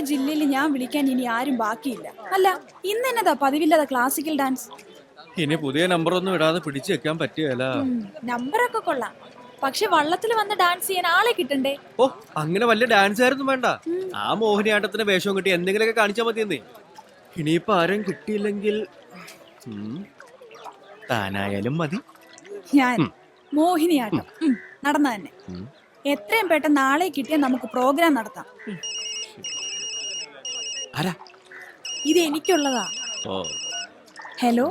നമ്മുടെ ജില്ലയിൽ ഞാൻ വിളിക്കാൻ ഇനി ആരും ബാക്കിയില്ല. അല്ല ഇന്ന് എന്നതാ പതിവില്ലാതെ ക്ലാസിക്കൽ ഡാൻസ് ഇനി പുതിയ നമ്പർ ഒന്നും ഇടാതെ പിടിച്ചു വെക്കാൻ പറ്റിയല്ല നമ്പറൊക്കെ കൊള്ളാം. പക്ഷെ വള്ളത്തിൽ വന്ന് ഡാൻസ് ചെയ്യാൻ ആളെ കിട്ടണ്ടേ? ഓ അങ്ങനെ വലിയ ഡാൻസ് ആയിരുന്നു വേണ്ട. ആ മോഹിനിയാട്ടത്തിന് വേഷവും കിട്ടി എന്തെങ്കിലുമൊക്കെ കാണിച്ചാൽ മതിയെന്നേ. ഇനിയിപ്പോ ആരും കിട്ടിയില്ലെങ്കിൽ താനായാലും മതി. ഞാൻ മോഹിനിയാട്ടം. നടന്ന തന്നെ. എത്രയും പെട്ടെന്ന് നാളെ കിട്ടിയാൽ നമുക്ക് പ്രോഗ്രാം നടത്താം. ആരാ? ഇത് എനിക്കുള്ളതാ. ഓ. ഹലോ?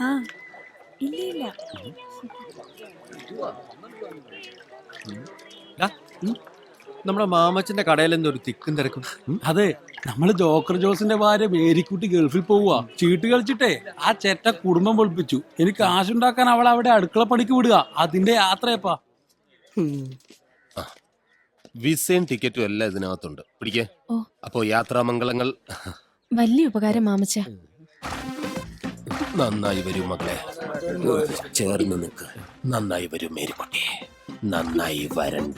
ആ ഇല്ല ഇല്ല ഡാ, ഉം. നമ്മുടെ മാമച്ചന്റെ കടയിൽ എന്തോ ഒരു തിക്കും തിരക്കും. അതെ നമ്മൾ ജോക്കർ ജോസിന്റെ ഭാര്യ മേരിക്കുട്ടി ഗൾഫിൽ പോവുക ചീട്ട് കളിച്ചിട്ടേ ആ ചേട്ട കുടുംബം പൊളിപ്പിച്ചു. എനിക്ക് കാശുണ്ടാക്കാൻ അവൾ അവിടെ അടുക്കള പണിക്ക് വിടുക. അതിന്റെ യാത്രയപ്പാ. വിസയും ടിക്കറ്റും എല്ലാം ഇതിനകത്തുണ്ട്. പിടിക്കേ. ഓ. അപ്പോ യാത്രാമംഗളങ്ങൾ. വലിയ ഉപകാരം മാമച്ച. നന്നായി വരും മകളെ ചേർന്ന് നിൽക്ക്. നന്നായി വരും മേരിക്കുട്ടി. നന്നായി വരണ്ട.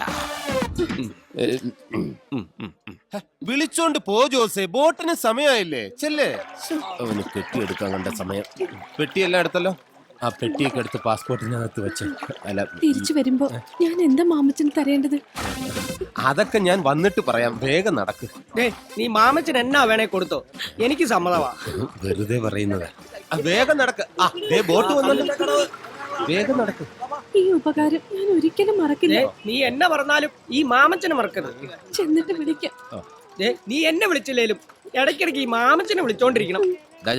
വിളിച്ചോണ്ട് പോ ജോസെ. ബോട്ടിന് സമയമായില്ലേ? ചെല്ലേ. അവന് കെട്ടിയെടുക്കാൻ കണ്ട സമയം. പെട്ടിയെല്ലാം എടുത്തല്ലോ? ആ പെട്ടിയൊക്കെ എടുത്ത് പാസ്പോർട്ടിനകത്ത് വെച്ച്. അല്ല തിരിച്ചു വരുമ്പോ ഞാൻ എന്താ മാമച്ചന് തരേണ്ടത്? അതൊക്കെ ഞാൻ വന്നിട്ട് പറയാം. വേഗം നടക്ക്. നീ മാമച്ചൻ എന്നാ വേണേ കൊടുത്തോ? എനിക്ക് സമ്മതമാ വെറുതെ പറയുന്നത്. വേഗം നടക്ക്. ആ ദേ ബോട്ട് വന്നല്ലോ. വേഗം നടക്ക്. ഈ ഉപകാരം ഞാൻ ഒരിക്കലും മറക്കില്ല. നീ എന്നെ പറഞ്ഞാലും ഈ മാമച്ചനെ മറക്കരുത്. ചെന്നിട്ട് വിളിക്കാം. നീ എന്നെ വിളിച്ചില്ലേലും ഇടയ്ക്കിടയ്ക്ക് ഈ മാമച്ചനെ വിളിച്ചോണ്ടിരിക്കണം.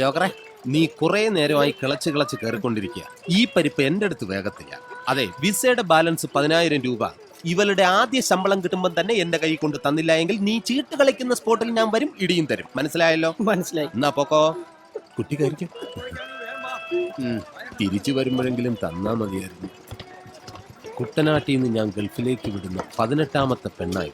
ജോക്കറെ. നീ കുറെ നേരമായി കിളച്ച് കിളച്ച് കയറിക്കൊണ്ടിരിക്കുക. ഈ പരിപ്പ് എന്റെ അടുത്ത് വേഗത്തില്ല. അതെ വിസയുടെ ബാലൻസ് പതിനായിരം രൂപ. ഇവളുടെ ആദ്യ ശമ്പളം കിട്ടുമ്പോൾ തന്നെ എന്റെ കൈ കൊണ്ട് തന്നില്ല എങ്കിൽ നീ ചീട്ട് കളിക്കുന്ന സ്പോട്ടിൽ ഞാൻ വരും ഇടിയും തരും. മനസ്സിലായല്ലോ? മനസ്സിലായി. എന്നാ പോക്കോ. കുട്ടി കഴിക്കും. തിരിച്ചു വരുമ്പോഴെങ്കിലും തന്നാ മതിയായിരുന്നു. കുട്ടനാട്ടിൽ നിന്ന് ഞാൻ ഗൾഫിലേക്ക് വിടുന്ന പതിനെട്ടാമത്തെ പെണ്ണായി.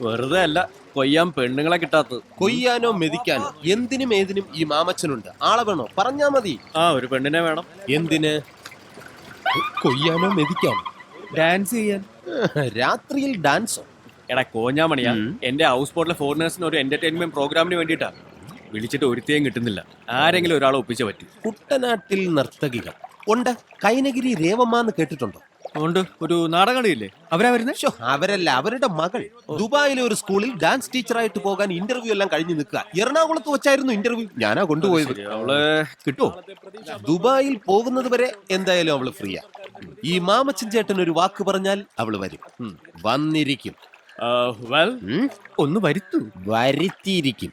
വെറുതെ അല്ല കൊയ്യാൻ പെണ്ണുങ്ങളെ കിട്ടാത്തത്. കൊയ്യാനോ മെതിക്കാനോ എന്തിനും ഏതിനും ഈ മാമച്ചനുണ്ട്. ആളെ വേണോ? പറഞ്ഞാ മതി. ആ ഒരു പെണ്ണിനെ വേണം. എന്തിന്? കൊയ്യാനോ മെതിക്കാനോ? ഡാൻസ് ചെയ്യാൻ. രാത്രിയിൽ ഡാൻസോ? എടാ കോഞ്ഞാമണിയാ മണിയാ എന്റെ ഹൗസ് ബോട്ടിലെ ഫോറിനേഴ്സിന് ഒരു എന്റർടൈൻമെന്റ് പ്രോഗ്രാമിന് വേണ്ടിട്ടാ വിളിച്ചിട്ട് ഒരുത്തേയും കിട്ടുന്നില്ല. ആരെങ്കിലും ഒരാളെ ഒപ്പിച്ചേ പറ്റൂ. കുട്ടനാട്ടിൽ നർത്തകികൾ. ഉണ്ട്. കൈനഗിരി രേവമ്മ എന്ന് കേട്ടിട്ടുണ്ടോ? അതുകൊണ്ട് ഒരു നാടകളിയില്ലേ അവരാ വരുന്നേ? ശ്ശോ, അവരല്ല അവരുടെ മകൾ. ദുബായിലെ ഒരു സ്കൂളിൽ ഡാൻസ് ടീച്ചറായിട്ട് പോകാൻ ഇന്റർവ്യൂ എല്ലാം കഴിഞ്ഞു നിൽക്കുക. എറണാകുളത്ത് വെച്ചായിരുന്നു ഇന്റർവ്യൂ ഞാനാ കൊണ്ടുപോയത്. അവൾ കിട്ടുമോ ദുബായിൽ പോകുന്നത് വരെ എന്തായാലും അവൾ ഫ്രീയാ. ഈ മാമച്ചൻ ചേട്ടൻ ഒരു വാക്ക് പറഞ്ഞാൽ അവൾ വരും. ഉം, വന്നിരിക്കും. വെൽ ഉം, ഒന്ന് വരുത്തു. വരുത്തിയിരിക്കും.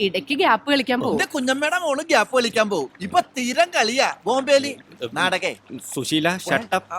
ഇടയ്ക്ക് ഗ്യാപ്പ് കളിക്കാൻ പോകും എന്റെ കുഞ്ഞമ്മയുടെ മോൾ ഗ്യാപ്പ് കളിക്കാൻ പോകും ഇപ്പൊ തീരം കളിയാ. ബോംബേലി. നാടകേ. സുശീല ഷട്ടപ്പ്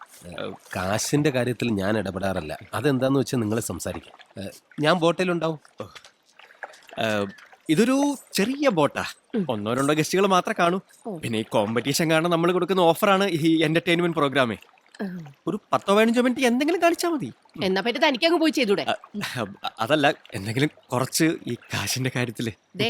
കാശിന്റെ കാര്യത്തിൽ ഞാൻ ഇടപെടാറില്ല. അതെന്താന്ന് വെച്ചാൽ നിങ്ങൾ സംസാരിക്കാം. ഞാൻ ബോട്ടിലുണ്ടാവും. ഇതൊരു ചെറിയ ബോട്ടാ. ഒന്നോ രണ്ടോ ഗസ്റ്റുകൾ മാത്രമേ കാണൂ. പിന്നെ ഈ കോമ്പറ്റീഷൻ കാണാൻ നമ്മൾ കൊടുക്കുന്ന ഓഫറാണ് ഈ എന്റർടൈൻമെന്റ് പ്രോഗ്രാമേ ഒരു പത്തോ പതിനഞ്ചോ മിനിറ്റ് എന്തെങ്കിലും കാണിച്ചാൽ മതി. എന്നാ പറ്റി തനിക്കങ്ങ് പോയി ചെയ്തൂടെ? അതല്ല എന്തെങ്കിലും കുറച്ച് ഈ കാശിന്റെ കാര്യത്തിൽ ദേ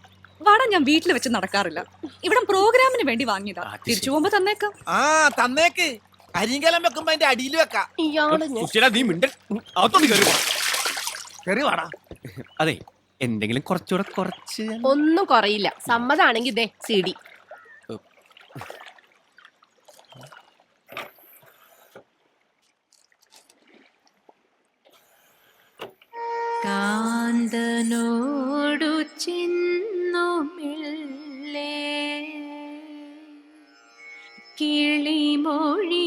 വട ഞാൻ വീട്ടിൽ വെച്ച് നടക്കാറില്ല. ഇവിടെ പ്രോഗ്രാമിന് വേണ്ടി വാങ്ങിയതാ. തിരിച്ചു പോകുമ്പോ തന്നേക്കാം. ആ തന്നേക്ക്. അരിങ്കലം വെക്കുമ്പോ അതിന്റെ അടിയിൽ വെക്കാം. സുശീല, നീ മിണ്ടൽ അകത്തോട്ട് കയറി വാ. കയറി വാടാ. അതെ എന്തെങ്കിലും കുറച്ചുകൂടെ കുറച്ച് ഒന്നും കുറയില്ല. സമ്മതാണെങ്കിൽ ദേ സി ഡി കാന്തനോടു ചെന്നു മെല്ലെ കിളിമൊഴി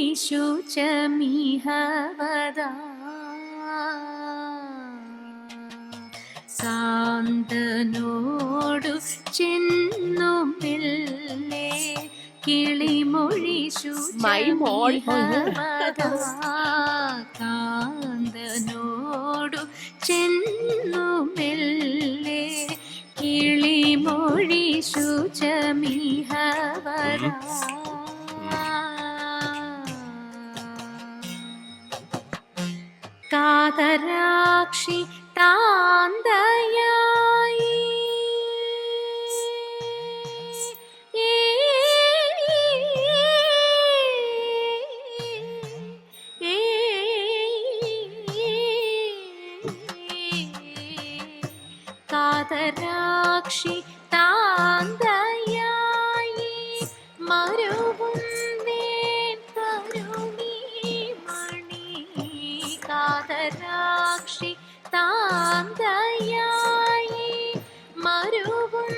കിളിമൊഴി മോൾ. കാന്തനോടു ചെന്നു മെല്ലെ കിളിമൊഴി ശുചമിഹവര കാതരാക്ഷി താന്തയായി കാതരാക്ഷി താന്തയായി മരുവും കരുണി മണി. കാതരാക്ഷി താന്തയായി മരുവും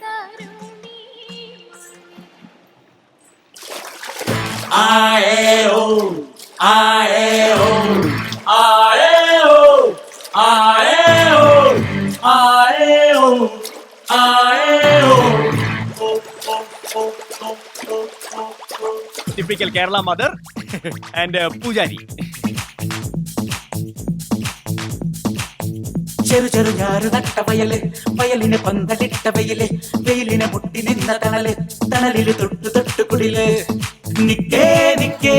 കരുണി typical Kerala mother and pujari ചെറു ചെറു ഞാറ് നട്ട വയൽ വയലിന് പന്തലിട്ട വെയിൽ വെയിലിനെ മുട്ടി നിന്ന തണൽ തണലിൽ തൊട്ടു തൊട്ടു കുടിൽ. നിക്കേ നിക്കേ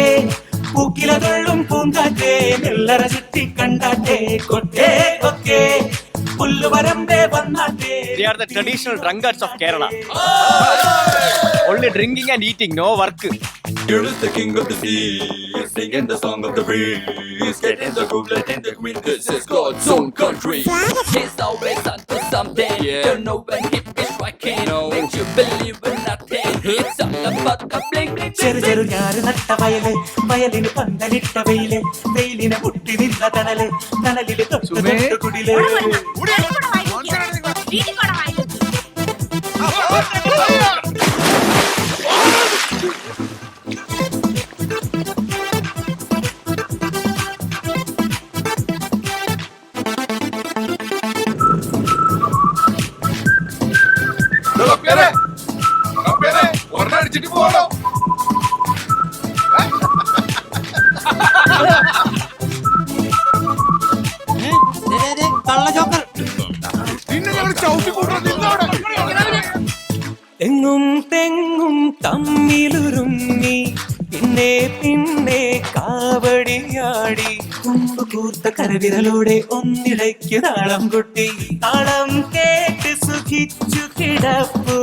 പൂക്കിലതുള്ളും പൂങ്കാറ്റേ നെല്ലറ ചുറ്റി കണ്ടാട്ടെ കൊട്ടേ കൊക്കേ. പുല്ലുവരമ്പേ വന്നാട്ടെ They are the traditional drunkards of Kerala. Only drinking and eating, no work. Here is the king of the sea, singing the song of the breeze, getting the good, letting the queen. This is God's own country. He's always onto something. Don't know when hip is striking. Makes you believe in nothing. ചെറു ചെറു ഞാറ് നട്ട വയൽ വയലിന് പന്തലിട്ട വെയിൽ വെയിലിനെ മുട്ടി നിന്ന തണൽ തണലിൽ തൊട്ടു തൊട്ട് കുടിൽ ഞങ്ങൾ നിന്നോടെ തെങ്ങും തെങ്ങും തമ്മിലുരുങ്ങി പിന്നെ പിന്നെ കാവടിയാടി. കൂർത്ത കരവിരലോടെ ഒന്നിടയ്ക്ക് താളം കൊട്ടി. താളം കേട്ട് സുഖിച്ചു കിടപ്പു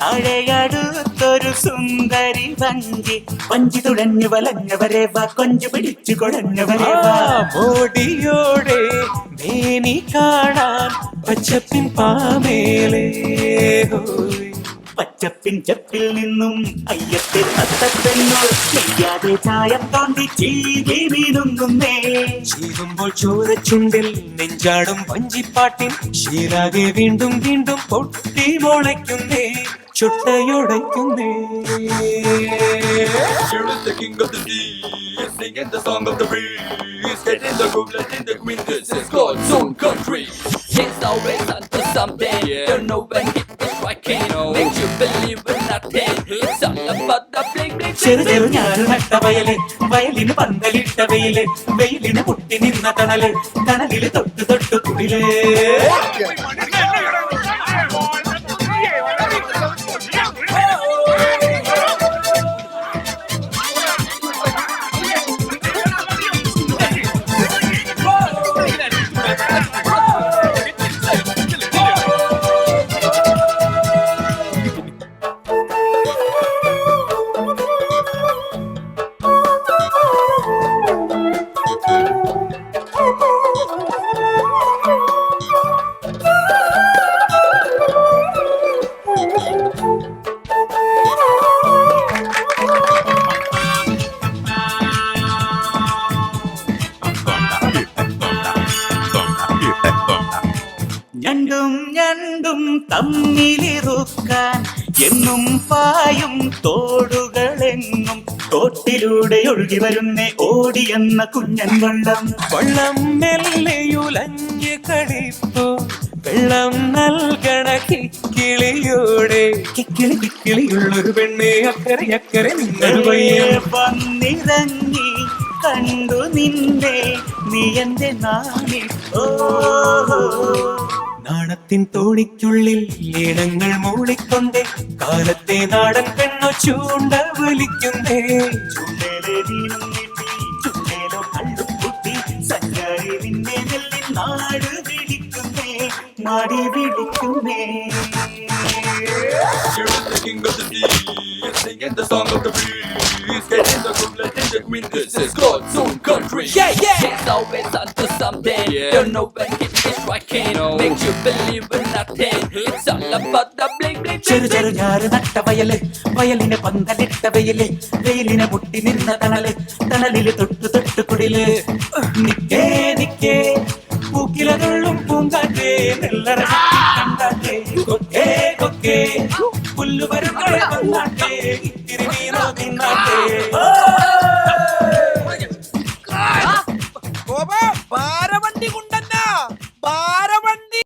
തഴയടുത്തൊരു സുന്ദരി വഞ്ചി. വഞ്ചി തുഴഞ്ഞു വലഞ്ഞവരെ വാ കൊഞ്ചു പിടിച്ചു കുഴഞ്ഞവരെ വാ. മോടിയോടെ മേനി കാണാൻ പച്ചപ്പിൻ പാമേലേ പച്ച ചെപ്പിൻ ചെപ്പിൽ നിന്നും അയ്യത്തെ തത്തപ്പെണ്ണോ ചെയ്യാതെ ചായം തോണ്ടി ചീകി വീണുങ്ങുന്നേ ചീകുമ്പോൾ ചോരച്ചുണ്ടിൽ നെഞ്ചാടും വഞ്ചിപ്പാട്ടിൻ ശീലാകെ വീണ്ടും വീണ്ടും പൊട്ടി മുളയ്ക്കുന്നേ ചുട്ടയുടയ്ക്കുന്നേ Here is the king of the seas, singing the song of the breeze. Get in the groove, let in the queen. This is God's own country. It's always onto something. Don't know when hit ചെറു ഞാനും നട്ട വയൽ വയലിന് പന്തലിട്ട വെയിൽ വെയിലിന് പൊട്ടി നിന്ന തണൽ തണലിൽ തൊട്ട് തൊട്ട് കുടിലേ. ഞണ്ടും ഞണ്ടും തമ്മിലിറുക്കാൻ എന്നും പായും തോടുകളെങ്ങും തോട്ടിലൂടെ ഒഴുകി വരുന്ന ഓടിയെന്ന കുഞ്ഞൻ വെള്ളം. വള്ളം മെല്ലയുലഞ്ഞ് കളിപ്പോ. വെള്ളം നൽകണ കിക്കിളിയോടെ. കിക്കിളി കിക്കിളിയുള്ളൊരു പെണ്ണ് അക്കരെ അക്കരെ നിങ്ങൾ വന്നിറങ്ങി കണ്ടു നിന്നെ നീ എന്റെ നാണി. ഓ നാണത്തിൻ തോണിക്കുള്ളിൽ ഈണങ്ങൾ മൂളിക്കൊണ്ടേ കാലത്തെ നാടൻ പെണ്ണു ചൂണ്ട വലിക്കുന്നേ. ചൂണ്ടേലോ കണ്ടു കുട്ടി സഞ്ചാരി നിന്നെ ചെറു ചെറു നട്ട വയൽ വയലിന് പന്തലിട്ട വെയിൽ വെയിലിനെ മുട്ടി നിന്ന തണൽ തണലിൽ തൊട്ട് തൊട്ട് കുടിൽ നിക്കേ നിക്കേ പൂക്കിലതുള്ളും പൂങ്കാറ്റേ നെല്ലറ കണ്ടാറ്റേ. കൊക്കേ കൊക്കേ പുല്ലുപരങ്ങളെ വന്നാട്ടേ ഇത്തിരി മീനോ തിന്നാട്ടേ ഭാരവണ്ടി കൊണ്ടന്ന ഭാര